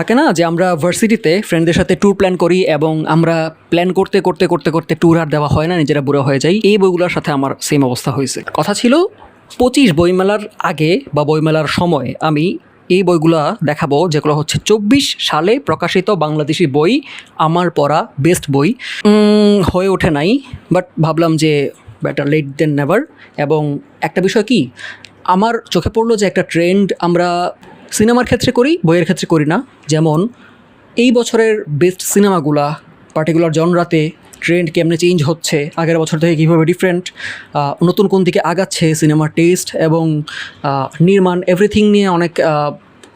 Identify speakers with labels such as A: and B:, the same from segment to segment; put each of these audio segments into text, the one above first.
A: থাকে না যে আমরা ভার্সিটিতে ফ্রেন্ডদের সাথে ট্যুর প্ল্যান করি এবং আমরা প্ল্যান করতে করতে করতে করতে ট্যুর আর দেওয়া হয় না, নিজেরা বুড়ো হয়ে যাই। এই বইগুলোর সাথে আমার সেম অবস্থা হয়েছে। কথা ছিল, পঁচিশ বইমেলার আগে বা বইমেলার সময় আমি এই বইগুলা দেখাবো, যেগুলো হচ্ছে চব্বিশ সালে প্রকাশিত বাংলাদেশি বই, আমার পড়া বেস্ট বই। হয়ে ওঠে নাই বাট ভাবলাম যে বেটার লেট দেন নেভার এবং একটা বিষয় কি, আমার চোখে পড়ল যে একটা ট্রেন্ড আমরা সিনেমার ক্ষেত্রে করি, বইয়ের ক্ষেত্রে করি না। যেমন, এই বছরের বেস্ট সিনেমাগুলা পার্টিকুলার জনরাতে ট্রেন্ড কেমনে চেঞ্জ হচ্ছে, আগের বছর থেকে কীভাবে ডিফারেন্ট নতুন কোন দিকে আগাচ্ছে সিনেমার টেস্ট এবং নির্মাণ এভরিথিং নিয়ে অনেক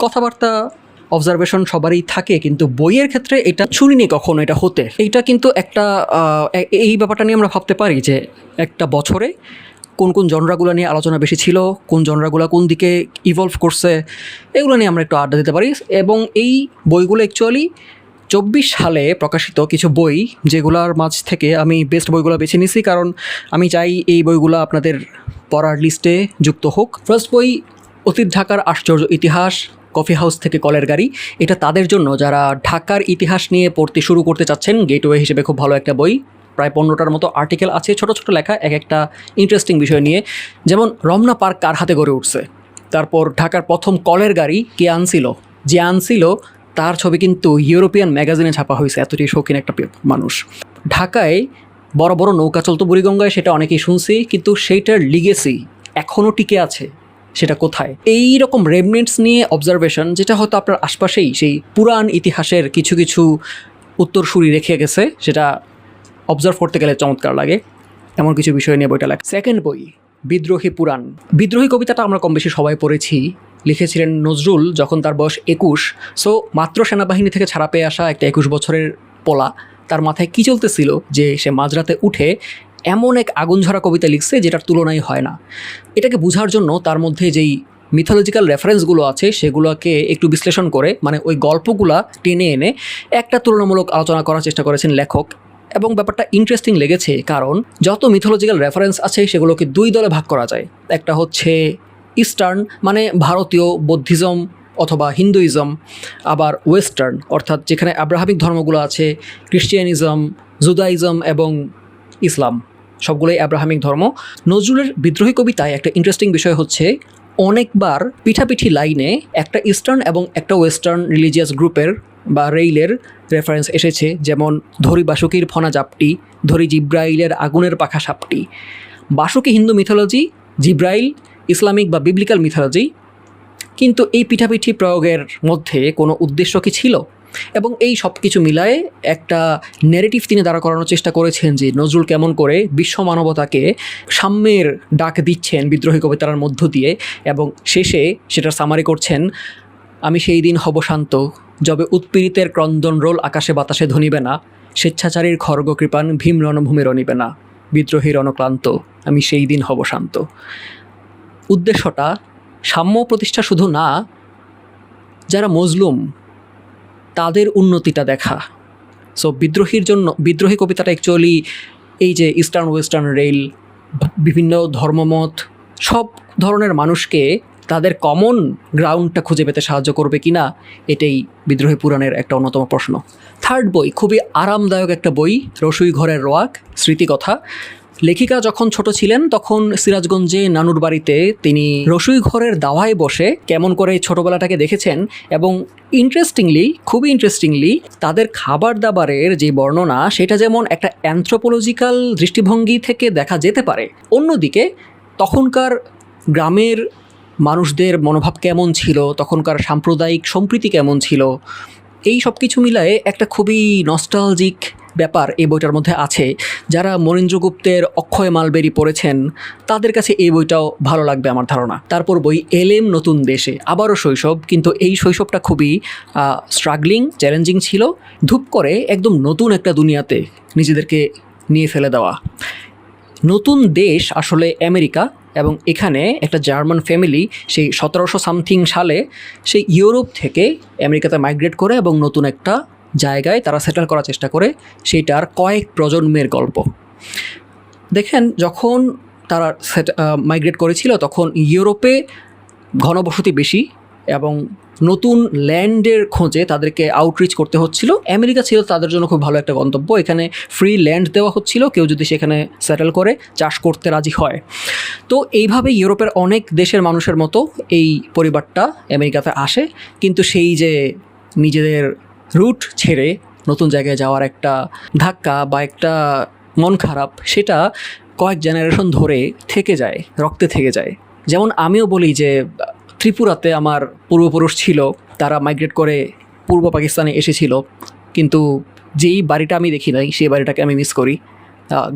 A: কথাবার্তা অবজারভেশন সবারই থাকে, কিন্তু বইয়ের ক্ষেত্রে এটা শুনিনি কখনো, এটা হতে। এইটা কিন্তু একটা এই ব্যাপারটা নিয়ে আমরা ভাবতে পারি যে একটা বছরে কোন কোন জনরাগুলো নিয়ে আলোচনা বেশি ছিল, কোন জনরাগুলো কোন দিকে ইভলভ করছে, এগুলো নিয়ে আমরা একটু আড্ডা দিতে পারি। এবং এই বইগুলো অ্যাকচুয়ালি চব্বিশ সালে প্রকাশিত কিছু বই, যেগুলোর মাঝ থেকে আমি বেস্ট বইগুলো বেছে নিছি, কারণ আমি চাই এই বইগুলো আপনাদের পড়ার লিস্টে যুক্ত হোক। ফার্স্ট বই, অতীত ঢাকার আশ্চর্য ইতিহাস কফি হাউস থেকে কলের গাড়ি। এটা তাদের জন্য, যারা ঢাকার ইতিহাস নিয়ে পড়তে শুরু করতে চাচ্ছেন গেটওয়ে হিসেবে খুব ভালো একটা বই। প্রায় পনেরোটার মতো আর্টিকেল আছে, ছোট ছোট লেখা, এক একটা ইন্টারেস্টিং বিষয় নিয়ে। যেমন, রমনা পার্ক কার হাতে গড়ে উঠছে? তারপর, ঢাকার প্রথম কলের গাড়ি কে আনছিল? যে আনছিল, তার ছবি কিন্তু ইউরোপিয়ান ম্যাগাজিনে ছাপা হয়েছে। এতটাই শৌখিন একটা মানুষ। ঢাকায় বড় বড় নৌকা চলতো বুড়িগঙ্গায়, সেটা অনেকেই শুনছি, কিন্তু সেইটার লিগেসি এখনও টিকে আছে। সেটা কোথায়? এই রকম রেমনেন্টস নিয়ে অবজারভেশন যেটা হয়তো আপনার আশপাশেই সেই পুরাণ ইতিহাসের কিছু কিছু উত্তরসূরি রেখে গেছে, সেটা অবজার্ভ করতে গেলে চমৎকার লাগে। এমন কিছু বিষয় নিয়ে বইটা লেখা সেকেন্ড বই, বিদ্রোহী পুরাণ। বিদ্রোহী কবিতাটা আমরা কম বেশি সবাই পড়েছি। লিখেছিলেন নজরুল যখন তার বয়স একুশ। সো মাত্র সেনাবাহিনী থেকে ছাড়া পেয়ে আসা একটা একুশ বছরের পোলা, তার মাথায় কী চলতেছিল যে সে মাঝরাতে উঠে এমন এক আগুন ঝরা কবিতা লিখছে যেটার তুলনাই হয় না। এটাকে বোঝার জন্য তার মধ্যে যেই মিথোলজিক্যাল রেফারেন্সগুলো আছে, সেগুলোকে একটু বিশ্লেষণ করে মানে ওই গল্পগুলা টেনে এনে একটা তুলনামূলক আলোচনা করার চেষ্টা করেছেন লেখক এবং ব্যাপারটা ইন্টারেস্টিং লেগেছে, কারণ যত মিথোলজিক্যাল রেফারেন্স আছে, সেগুলোকে দুই দলে ভাগ করা যায়। একটা হচ্ছে ইস্টার্ন মানে ভারতীয় বৌদ্ধিজম অথবা হিন্দুইজম, আবার ওয়েস্টার্ন অর্থাৎ যেখানে আব্রাহামিক ধর্মগুলো আছে ক্রিশ্চিয়ানিজম জুদাইজম এবং ইসলাম। সবগুলোই আব্রাহামিক ধর্ম। নজরুলের বিদ্রোহী কবিতায় একটা ইন্টারেস্টিং বিষয় হচ্ছে, অনেকবার পিঠাপিঠি লাইনে একটা ইস্টার্ন এবং একটা ওয়েস্টার্ন রিলিজিয়াস গ্রুপের বা রেইলের রেফারেন্স এসেছে, যেমন ধরি বাসুকির ফনা জাপটি, ধরি জিব্রাইলের আগুনের পাখা সাপটি। বাসুকি হিন্দু মিথোলজি জিব্রাইল ইসলামিক বা বিবলিক্যাল মিথোলজি কিন্তু এই পিঠাপিঠি প্রয়োগের মধ্যে কোনো উদ্দেশ্য কি ছিল? এবং এই সব কিছু মিলায়ে একটা ন্যারেটিভ তিনি দাঁড়া করানোর চেষ্টা করেছেন যে নজরুল কেমন করে বিশ্ব মানবতাকে সাম্যের ডাক দিচ্ছেন বিদ্রোহী কবিতার মধ্য দিয়ে এবং শেষে সেটা সামারি করছেন, আমি সেই দিন হব শান্ত যবে উৎপীড়িতের ক্রন্দন রোল আকাশে বাতাসে ধনিবে না, স্বেচ্ছাচারীর খর্গ কৃপান ভীম রণভূমি রণিবে না বিদ্রোহী রণক্লান্ত, আমি সেই দিন হব শান্ত। উদ্দেশ্যটা, সাম্য প্রতিষ্ঠা শুধু না, যারা মজলুম, তাদের উন্নতিটা দেখা। সো বিদ্রোহীর জন্য, বিদ্রোহী কবিতাটা অ্যাকচুয়ালি এই যে ইস্টার্ন ওয়েস্টার্ন রেল বিভিন্ন ধর্মমত, সব ধরনের মানুষকে তাদের কমন গ্রাউন্ডটা খুঁজে পেতে সাহায্য করবে কি না এটাই বিদ্রোহী পুরাণের একটা অন্যতম প্রশ্ন। থার্ড বই, খুবই আরামদায়ক একটা বই, রসুই ঘরের রোয়াক, স্মৃতিকথা। লেখিকা যখন ছোট ছিলেন, তখন সিরাজগঞ্জে নানুর বাড়িতে তিনি রসুই ঘরের দাওয়ায় বসে কেমন করে ছোটবেলাটাকে দেখেছেন এবং ইন্টারেস্টিংলি খুবই ইন্টারেস্টিংলি তাদের খাবার দাবারের যে বর্ণনা, সেটা যেমন একটা অ্যান্থ্রোপোলজিক্যাল দৃষ্টিভঙ্গি থেকে দেখা যেতে পারে। অন্যদিকে, তখনকার গ্রামের মানুষদের মনোভাব কেমন ছিল, তখনকার সাম্প্রদায়িক সম্প্রীতি কেমন ছিল, এই সব কিছু মিলায়ে একটা খুবই নস্টালজিক ব্যাপার এই বইটার মধ্যে আছে। যারা মনীন্দ্রগুপ্তের অক্ষয় মালবেরি পড়েছেন, তাদের কাছে এই বইটাও ভালো লাগবে আমার ধারণা। তারপর বই এলেম নতুন দেশে, আবারও শৈশব, কিন্তু এই শৈশবটা খুবই স্ট্রাগলিং চ্যালেঞ্জিং ছিল, ধূপ করে একদম নতুন একটা দুনিয়াতে নিজেদেরকে নিয়ে ফেলে দেওয়া। নতুন দেশ আসলে আমেরিকা এবং এখানে একটা জার্মান ফ্যামিলি সেই সতেরোশো সামথিং সালে সেই ইউরোপ থেকে আমেরিকাতে মাইগ্রেট করে এবং নতুন একটা জায়গায় তারা সেটেল করার চেষ্টা করে, সেইটার কয়েক প্রজন্মের গল্প। দেখেন, যখন তারা মাইগ্রেট করেছিল, তখন ইউরোপে ঘনবসতি বেশি এবং নতুন ল্যান্ডের খোঁজে তাদেরকে আউটরিচ করতে হচ্ছিল। আমেরিকা ছিল তাদের জন্য খুব ভালো একটা গন্তব্য। এখানে ফ্রি ল্যান্ড দেওয়া হচ্ছিল। কেউ যদি সেখানে সেটেল করে চাষ করতে রাজি হয়। তো এইভাবে ইউরোপের অনেক দেশের মানুষের মতো এই পরিবারটা আমেরিকাতে আসে। কিন্তু সেই যে নিজেদের রুট ছেড়ে নতুন জায়গায় যাওয়ার একটা ধাক্কা বা একটা মন খারাপ, সেটা কয়েক জেনারেশন ধরে থেকে যায়, রক্তে থেকে যায়। যেমন আমিও বলি যে ত্রিপুরাতে আমার পূর্বপুরুষ ছিল, তারা মাইগ্রেট করে পূর্ব পাকিস্তানে এসেছিল। কিন্তু যেই বাড়িটা আমি দেখি নাই, সেই বাড়িটাকে আমি মিস করি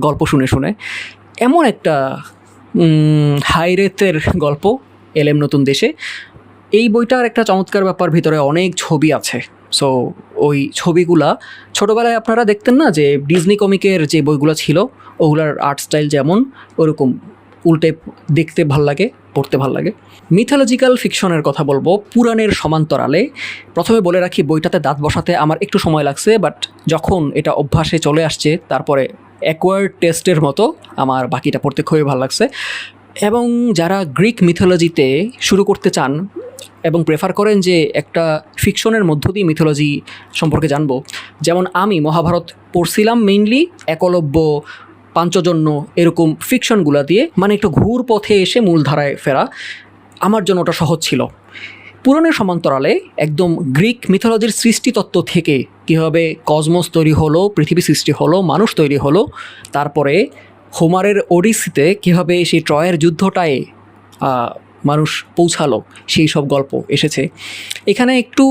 A: গল্প শুনে শুনে। এমন একটা হাইরেতের গল্প এলেম নতুন দেশে। এই বইটার একটা চমৎকার ব্যাপার, ভিতরে অনেক ছবি আছে। সো ওই ছবিগুলা ছোটোবেলায় আপনারা দেখতেন না যে ডিজনি কমিকের যে বইগুলো ছিল, ওগুলার আর্ট স্টাইল যেমন, ওরকম উল্টে দেখতে ভালো লাগে। পড়তে ভালো লাগে। মিথোলজিক্যাল ফিকশনের কথা বলব, পুরাণের সমান্তরালে। প্রথমে বলে রাখি, বইটাতে দাঁত বসাতে আমার একটু সময় লাগছে বাট যখন এটা অভ্যাসে চলে আসছে, তারপরে অ্যাকোয়ার্ড টেস্টের মতো আমার বাকিটা পড়তে খুবই ভালো লাগছে। এবং যারা গ্রিক মিথোলজিতে শুরু করতে চান এবং প্রেফার করেন যে একটা ফিকশনের মধ্য দিয়ে মিথোলজি সম্পর্কে জানব, যেমন আমি, মহাভারত পড়ছিলাম মেইনলি একলব্য পাঞ্চজন্য এরকম ফিকশনগুলো দিয়ে মানে একটু ঘুর পথে এসে মূলধারায় ফেরা, আমার জন্য ওটা সহজ ছিল। পুরনের সমান্তরালে একদম গ্রিক মিথোলজির সৃষ্টিতত্ত্ব থেকে কীভাবে কসমস তৈরি হলো, পৃথিবী সৃষ্টি হলো, মানুষ তৈরি হলো, তারপরে হোমারের ওডিসিতে কীভাবে সেই ট্রয়ের যুদ্ধটায় মানুষ পৌঁছালো, সেই সব গল্প এসেছে। এখানে একটু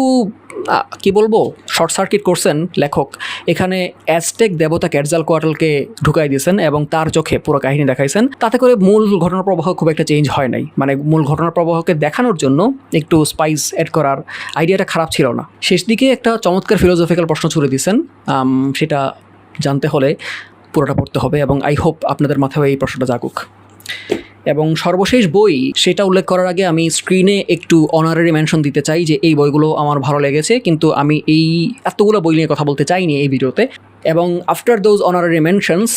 A: কি বলব, শর্ট সার্কিট করছেন লেখক। এখানে অ্যাজটেক দেবতা ক্যাটজাল কোয়াটালকে ঢুকাই দিয়েছেন এবং তার চোখে পুরো কাহিনী দেখাইছেন। তাতে করে মূল ঘটনার প্রবাহ খুব একটা চেঞ্জ হয় নাই। মানে মূল ঘটনার প্রবাহকে দেখানোর জন্য একটু স্পাইস অ্যাড করার আইডিয়াটা খারাপ ছিল না। শেষ দিকে একটা চমৎকার ফিলোসফিক্যাল প্রশ্ন ছুড়ে দিয়েছেন। সেটা জানতে হলে পুরোটা পড়তে হবে এবং আই হোপ আপনাদের মাথায় এই প্রশ্নটা জাগুক। এবং সর্বশেষ বই সেটা উল্লেখ করার আগে আমি স্ক্রিনে একটু অনারারি মেনশন দিতে চাই যে এই বইগুলো আমার ভালো লেগেছে, কিন্তু আমি এই এতগুলো বই নিয়ে কথা বলতে চাইনি এই ভিডিওতে। এবং আফটার দোজ অনারারি মেনশনস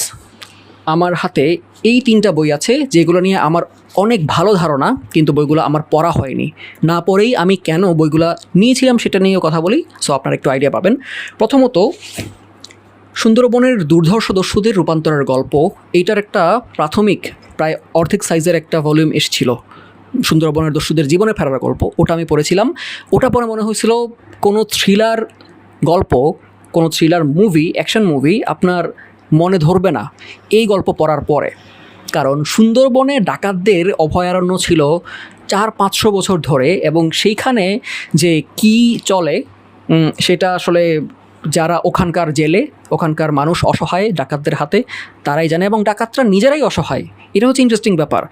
A: আমার হাতে এই তিনটা বই আছে যেগুলো নিয়ে আমার অনেক ভালো ধারণা, কিন্তু বইগুলো আমার পড়া হয়নি। না পড়েই আমি কেন বইগুলো নিয়েছিলাম সেটা নিয়েও কথা বলি সো আপনারা একটু আইডিয়া পাবেন। প্রথমত সুন্দরবনের দুর্ধর্ষ দস্যুদের রূপান্তরের গল্প, এইটার একটা প্রাথমিক, প্রায় অর্ধেক সাইজের একটা ভলিউম এসেছিল। সুন্দরবনের দস্যুদের জীবনে ফেরার গল্প, ওটা আমি পড়েছিলাম। ওটা পরে মনে হয়েছিল কোনো থ্রিলার গল্প, কোনো থ্রিলার মুভি অ্যাকশন মুভি আপনার মনে ধরবে না। এই গল্প পড়ার পরে। কারণ সুন্দরবনে ডাকাতদের অভয়ারণ্য ছিল চার পাঁচশো বছর ধরে এবং সেইখানে যে কি চলে সেটা আসলে যারা ওখানকার জেলে, ওখানকার মানুষ অসহায় ডাকাতদের হাতে, তারাই জানে এবং ডাকাতরা নিজেরাই অসহায়। এটা হচ্ছে ইন্টারেস্টিং ব্যাপার।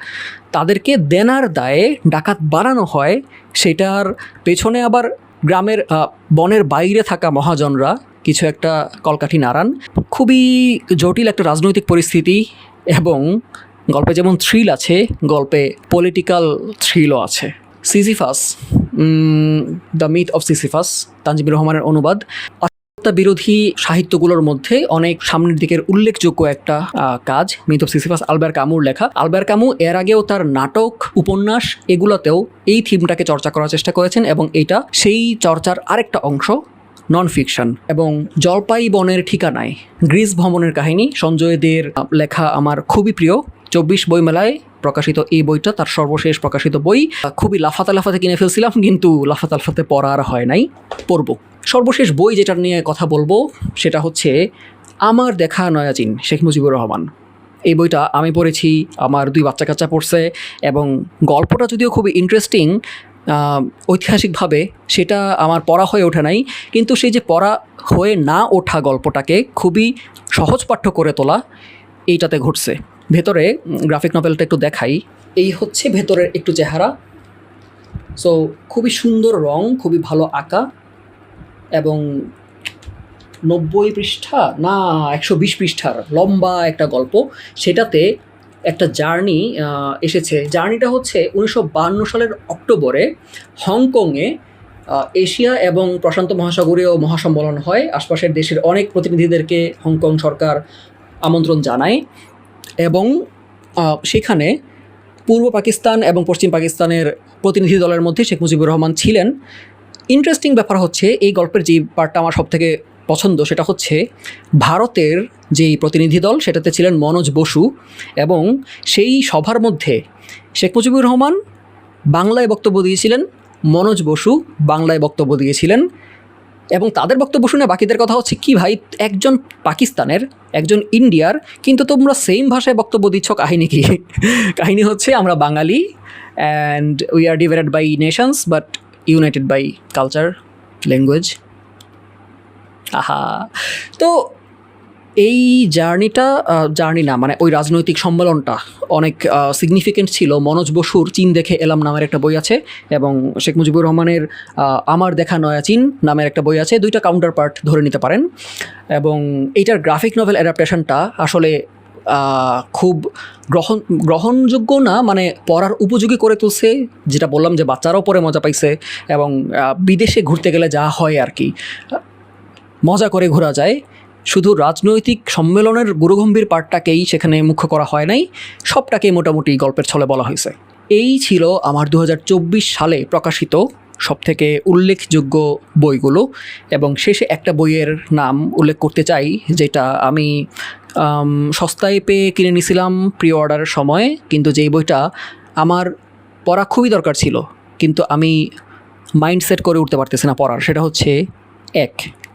A: তাদেরকে দেনার দায়ে ডাকাত বানানো হয়, সেটার পেছনে আবার গ্রামের বনের বাইরে থাকা মহাজনরা, কিছু একটা কলকাঠি নাড়ান। খুবই জটিল একটা রাজনৈতিক পরিস্থিতি এবং গল্পে যেমন থ্রিল আছে, গল্পে পলিটিক্যাল থ্রিলও আছে। Sisyphus the myth of Sisyphus Tanjibur রহমানের অনুবাদ। হত্যা বিরোধী সাহিত্যগুলোর মধ্যে অনেক সামনের দিকের উল্লেখযোগ্য একটা কাজ। অফ সিসিফাস আলবার কামুর লেখা। আলবার কামু এর আগেও তার নাটক, উপন্যাস এগুলোতেও এই থিমটাকে চর্চা করার চেষ্টা করেছেন এবং এটা সেই চর্চার আরেকটা অংশ নন ফিকশন এবং জলপাই বনের ঠিকানায় গ্রিস ভ্রমণের কাহিনী, সঞ্জয় দের লেখা আমার খুবই প্রিয়। চব্বিশ বইমেলায় প্রকাশিত এই বইটা, তার সর্বশেষ প্রকাশিত বই খুবই লাফাতে লাফাতে কিনে ফেলছিলাম, কিন্তু লাফাতে লাফাতে পড়া আর হয় নাই। পড়ব। সর্বশেষ বই যেটা নিয়ে কথা বলব, সেটা হচ্ছে আমার দেখা নয়াজিন, শেখ মুজিবুর রহমান। এই বইটা আমি পড়েছি, আমার দুই বাচ্চা কাচ্চা পড়ছে এবং গল্পটা যদিও খুবই ইন্টারেস্টিং ঐতিহাসিকভাবে সেটা আমার পড়া হয়ে ওঠে নাই, কিন্তু সেই যে পড়া হয়ে না ওঠা গল্পটাকে খুবই সহজ পাঠ্য করে তোলা এইটাতে ঘটছে। ভেতরে গ্রাফিক নভেলটা একটু দেখাই, এই হচ্ছে ভেতরের একটু চেহারা। সো খুবই সুন্দর রং, খুবই ভালো আঁকা। এবং নব্বই পৃষ্ঠা? না, একশো বিশ পৃষ্ঠার লম্বা একটা গল্প। সেটাতে একটা জার্নি এসেছে। জার্নিটা হচ্ছে উনিশশো বান্ন সালের অক্টোবরে হংকংয়ে এশিয়া এবং প্রশান্ত মহাসাগরীয় মহাসম্মেলন হয়। আশপাশের দেশের অনেক প্রতিনিধিদেরকে হংকং সরকার আমন্ত্রণ জানায় এবং সেখানে পূর্ব পাকিস্তান এবং পশ্চিম পাকিস্তানের প্রতিনিধি দলের মধ্যে শেখ মুজিবুর রহমান ছিলেন। ইন্টারেস্টিং ব্যাপার হচ্ছে, এই গল্পের যে পার্টটা আমার সবথেকে পছন্দ, সেটা হচ্ছে ভারতের যেই প্রতিনিধি দল, সেটাতে ছিলেন মনোজ বসু এবং সেই সভার মধ্যে শেখ মুজিবুর রহমান বাংলায় বক্তব্য দিয়েছিলেন, মনোজ বসু বাংলায় বক্তব্য দিয়েছিলেন এবং তাদের বক্তব্য শুনে বাকিদের কথা হচ্ছে, কি ভাই, একজন পাকিস্তানের, একজন ইন্ডিয়ার, কিন্তু তোমরা সেম ভাষায় বক্তব্য দিচ্ছ কাহিনী কি? কাহিনী হচ্ছে, আমরা Bangali and we are divided by nations but united by culture language আহা। তো এই জার্নিটা জার্নি না মানে ওই রাজনৈতিক সম্মেলনটা অনেক সিগনিফিকেন্ট ছিল। মনোজ বসুর চীন দেখে এলাম নামের একটা বই আছে এবং শেখ মুজিবুর রহমানের আমার দেখা নয়া চীন নামের একটা বই আছে। দুইটা কাউন্টার পার্ট ধরে নিতে পারেন। এবং এইটার গ্রাফিক নভেল অ্যাডাপ্টেশনটা আসলে খুব গ্রহণ গ্রহণযোগ্য না মানে পড়ার উপযোগী করে তুলছে যেটা বললাম যে বাচ্চারাও পরে মজা পাইছে এবং বিদেশে ঘুরতে গেলে যা হয় আর কি। মজা করে ঘোরা যায়। শুধু রাজনৈতিক সম্মেলনের গুরুগম্ভীর পার্টটাকেই সেখানে মুখ্য করা হয় নাই সবটাকেই মোটামুটি গল্পের ছলে বলা হয়েছে। এই ছিল আমার দু হাজার চব্বিশ সালে প্রকাশিত সবথেকে উল্লেখযোগ্য বইগুলো এবং শেষে একটা বইয়ের নাম উল্লেখ করতে চাই যেটা আম, সস্তায় পেয়ে কিনে নিয়েছিলাম প্রি অর্ডারের সময়, কিন্তু যেই বইটা আমার পড়া খুবই দরকার ছিল, কিন্তু আমি মাইন্ডসেট করে উঠতে পারতেছি না পড়ার, সেটা হচ্ছে এক,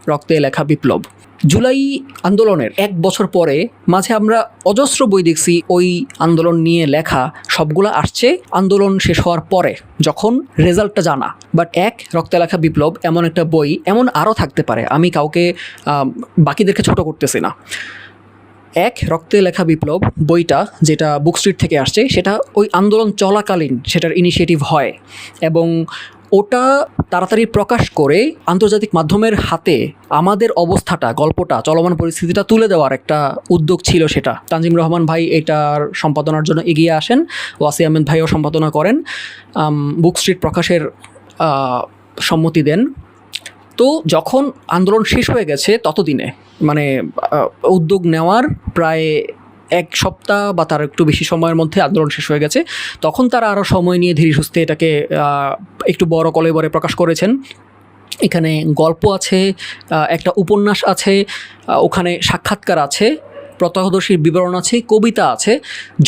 A: রক্তে লেখা বিপ্লব। জুলাই আন্দোলনের এক বছর পরে মাঝে আমরা অজস্র বই দেখছি, ওই আন্দোলন নিয়ে লেখা সবগুলো আসছে, আন্দোলন শেষ হওয়ার পরে যখন রেজাল্টটা জানা, বাট এক, রক্তে লেখা বিপ্লব এমন একটা বই, এমন আরও থাকতে পারে, আমি কাউকে বাকিদেরকে ছোট করতেছি না। এক রক্তে লেখা বিপ্লব বইটা যেটা বুক স্ট্রিট থেকে আসছে, সেটা ওই আন্দোলন চলাকালীন সেটার ইনিশিয়েটিভ হয় এবং ওটা তাড়াতাড়ি প্রকাশ করে আন্তর্জাতিক মাধ্যমের হাতে আমাদের অবস্থাটা, গল্পটা, চলমান পরিস্থিতিটা তুলে দেওয়ার একটা উদ্যোগ ছিল সেটা। তানজিম রহমান ভাই এটার সম্পাদনার জন্য এগিয়ে আসেন ওয়াসি আহমেদ ভাইও সম্পাদনা করেন বুক স্ট্রিট প্রকাশের সম্মতি দেন। তো যখন আন্দোলন শেষ হয়ে গেছে ততদিনে মানে উদ্যোগ নেওয়ার প্রায় এক সপ্তাহ বা তার একটু বেশি সময়ের মধ্যে আন্দোলন শেষ হয়ে গেছে, তখন তারা আরও সময় নিয়ে ধীরে সুস্থে এটাকে একটু বড় কলেবরে প্রকাশ করেছেন। এখানে গল্প আছে একটা উপন্যাস আছে ওখানে সাক্ষাৎকার আছে প্রত্যক্ষদর্শীর বিবরণ আছে, কবিতা আছে।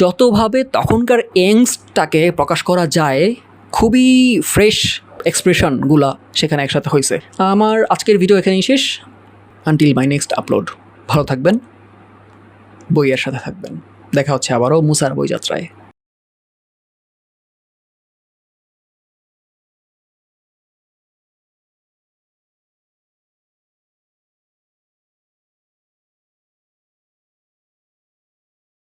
A: যতভাবে তখনকার এংসটাকে প্রকাশ করা যায়, খুবই ফ্রেশ এক্সপ্রেশনগুলা সেখানে একসাথে হয়েছে আমার আজকের ভিডিও এখানেই শেষ। আনটিল মাই নেক্সট আপলোড ভালো থাকবেন, বইয়ের সাথে থাকবেন। দেখা হচ্ছে আবারও মুসার বই যাত্রায়